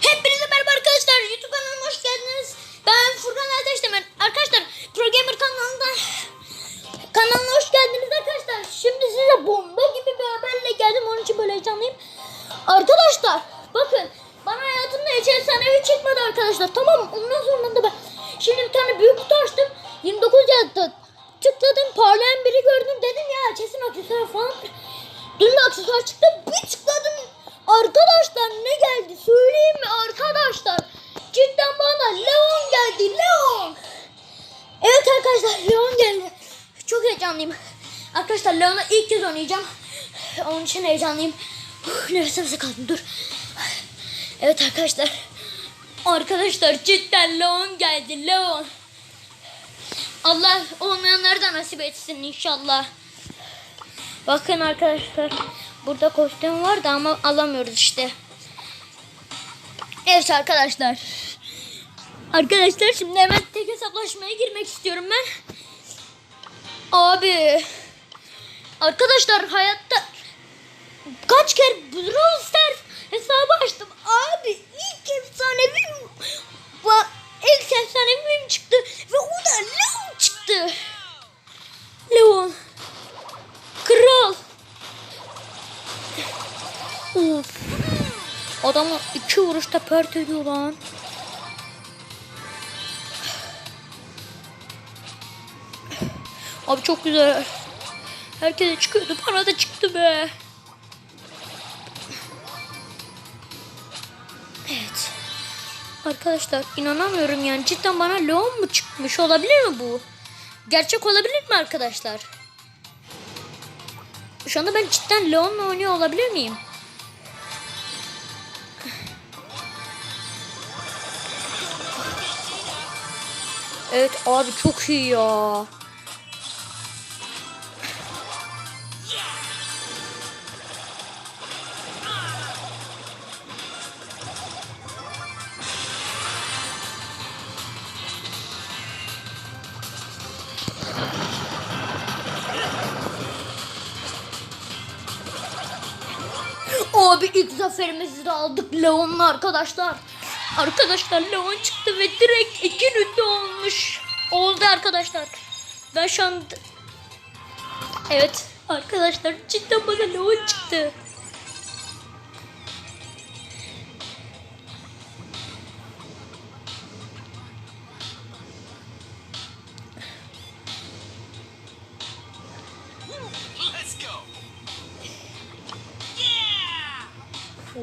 Hepinize merhaba arkadaşlar. YouTube kanalıma hoş geldiniz. Ben Furkan Ateş Demir. Arkadaşlar Pro Gamer kanalından kanalına hoş geldiniz arkadaşlar. Şimdi size bomba gibi bir haberle geldim. Onun için böyle heyecanlıyım. Arkadaşlar bakın bana hayatımda hiç efsanevi çıkmadı arkadaşlar. Tamam? Ondan sonra da ben şimdi bir tane büyük kutu açtım. 29 yazdı. Tıkladım parlayan biri gördüm dedim ya kesin aksesuar falan. Dün de aksesuar çıktı bir tıkladım. Arkadaşlar ne geldi söyleyeyim mi arkadaşlar. Cidden bana Leon geldi Leon. Evet arkadaşlar Leon geldi. Çok heyecanlıyım. Arkadaşlar Leon'u ilk kez oynayacağım. Onun için heyecanlıyım. Uf, nefes nefese kaldım dur. Evet arkadaşlar. Arkadaşlar cidden Leon geldi Leon. Allah olmayanları da nasip etsin inşallah. Bakın arkadaşlar. Burada kostüm vardı ama alamıyoruz işte. Evet arkadaşlar. Arkadaşlar şimdi hemen tek hesaplaşmaya girmek istiyorum ben. Abi. Arkadaşlar hayatta kaç kere Brawl Stars Adamı iki vuruşta pert ediyor lan. Abi çok güzel. Herkese çıkıyordu. Bana da çıktı be. Evet. Arkadaşlar inanamıyorum yani. Cidden bana Leon mu çıkmış? Olabilir mi bu? Gerçek olabilir mi arkadaşlar? Şu anda ben cidden Leon'la oynuyor olabilir miyim? Evet abi çok iyi ya. Abi ilk zaferimizi de aldık Leon'la arkadaşlar. Arkadaşlar Leon çıktı ve direkt iki rütbe olmuş. Oldu arkadaşlar. Ben şu anda... Evet arkadaşlar cidden bana Leon çıktı.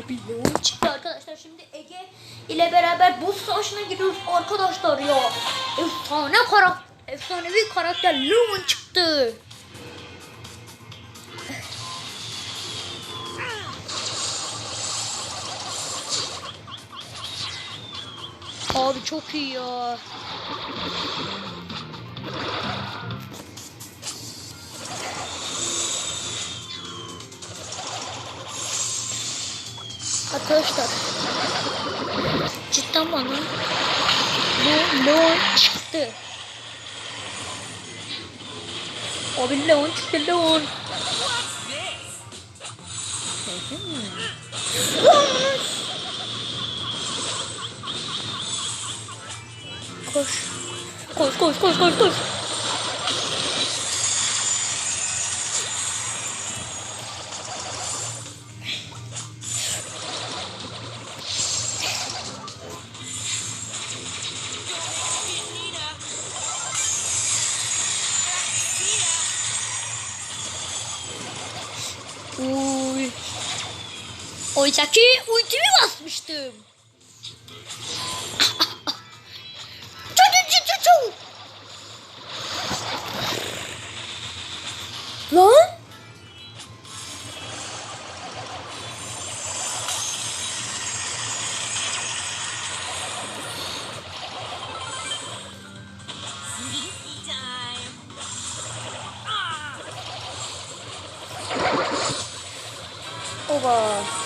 Leon çıktı arkadaşlar. Şimdi Ege ile beraber buz savaşına gidiyoruz arkadaşlar ya. Efsane karakter, efsanevi karakter Leon çıktı. Abi çok iyi ya. Arkadaşlar cidden bana Leon, Leon çıktı. Abi Leon çıktı Leon. What's this? Koş. Koş koş koş koş koş. Oysa ki ultimi basmıştım. Lan? Oba.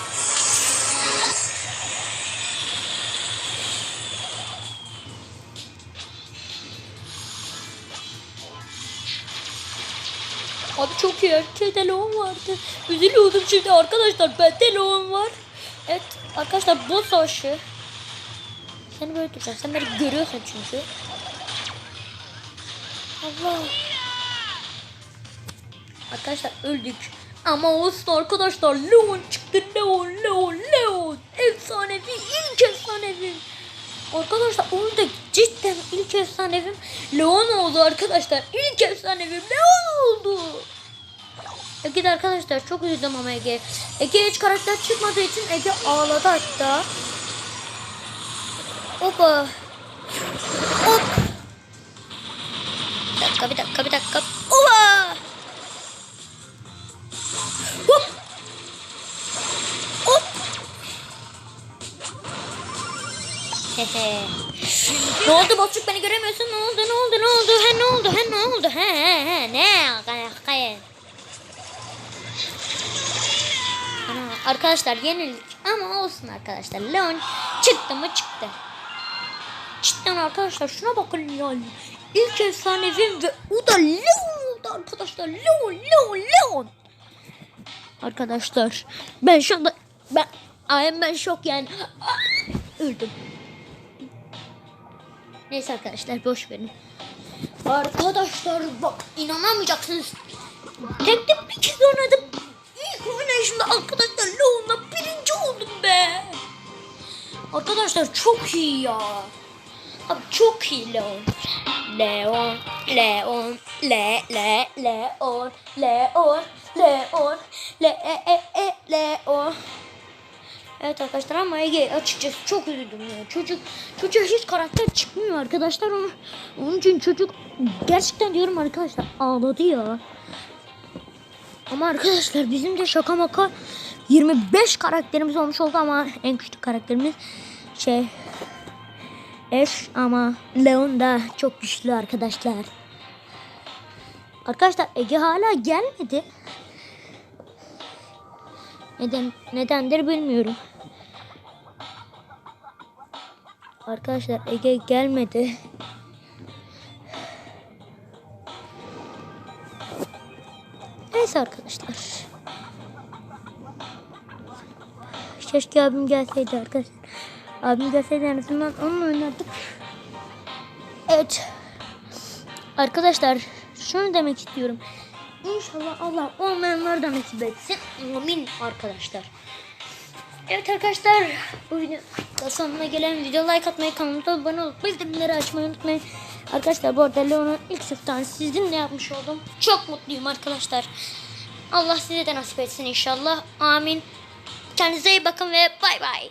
Abi çok iyi. Herkeste Leon vardı. Üzülüyordum şimdi arkadaşlar. Bende Leon var. Evet arkadaşlar bu savaşı Seni böyle tutacağım. Sen beni görüyorsun çünkü. Allah. Arkadaşlar öldük. Ama olsun arkadaşlar. Leon çıktı. Leon, Leon, Leon. Efsanevi, ilk efsanevi. Arkadaşlar cidden ilk efsanevim Leon oldu arkadaşlar. İlk efsanevim Leon oldu. Ege de arkadaşlar çok üzüldüm ama Ege. Ege hiç karakter çıkmadığı için Ege ağladı hatta. Hoppa. Hop. Bir dakika bir dakika bir dakika. ne oldu Bozcuk beni göremiyorsun? Ne oldu? Ne oldu? Ne oldu? He ne oldu? He ne oldu? He he ne? Hayır. Arkadaşlar yenildik ama olsun arkadaşlar. Leon çıktı mı çıktı. Cidden arkadaşlar şuna bakın yani. İlk efsanevim ve o da Leon oldu arkadaşlar. Leon, Leon, Leon. Arkadaşlar ben şu anda ben ay ben şok yani. Ah, Öldüm. Neyse arkadaşlar boş verin. Arkadaşlar bak inanamayacaksınız. Tek tek bir kez oynadım. İlk oynayışımda arkadaşlar Leon'la birinci oldum be. Arkadaşlar çok iyi ya. Abi çok iyi Leon. Leon, Leon, Le, Le, Leon, Leon, Leon, Le, e, e, e, Leon. Evet arkadaşlar ama Ege açıkçası çok üzüldüm ya. Çocuk çocuğa hiç karakter çıkmıyor arkadaşlar onu. Onun için çocuk gerçekten diyorum arkadaşlar ağladı ya. Ama arkadaşlar bizim de şaka maka 25 karakterimiz olmuş oldu ama en küçük karakterimiz şey Ash ama Leon da çok güçlü arkadaşlar. Arkadaşlar Ege hala gelmedi. Neden nedendir bilmiyorum. Arkadaşlar Ege gelmedi. Neyse arkadaşlar. Keşke abim gelseydi arkadaşlar. Abim gelseydi en azından onunla oynardık. Evet. Arkadaşlar şunu demek istiyorum. İnşallah Allah olmayanlar da nasip etsin. Amin arkadaşlar. Evet arkadaşlar bu video sonuna gelen video like atmayı kanalıma abone olup bildirimleri açmayı unutmayın. Arkadaşlar bu arada Leon'un ilk sınıftan sizinle yapmış oldum. Çok mutluyum arkadaşlar. Allah size de nasip etsin inşallah. Amin. Kendinize iyi bakın ve bay bay.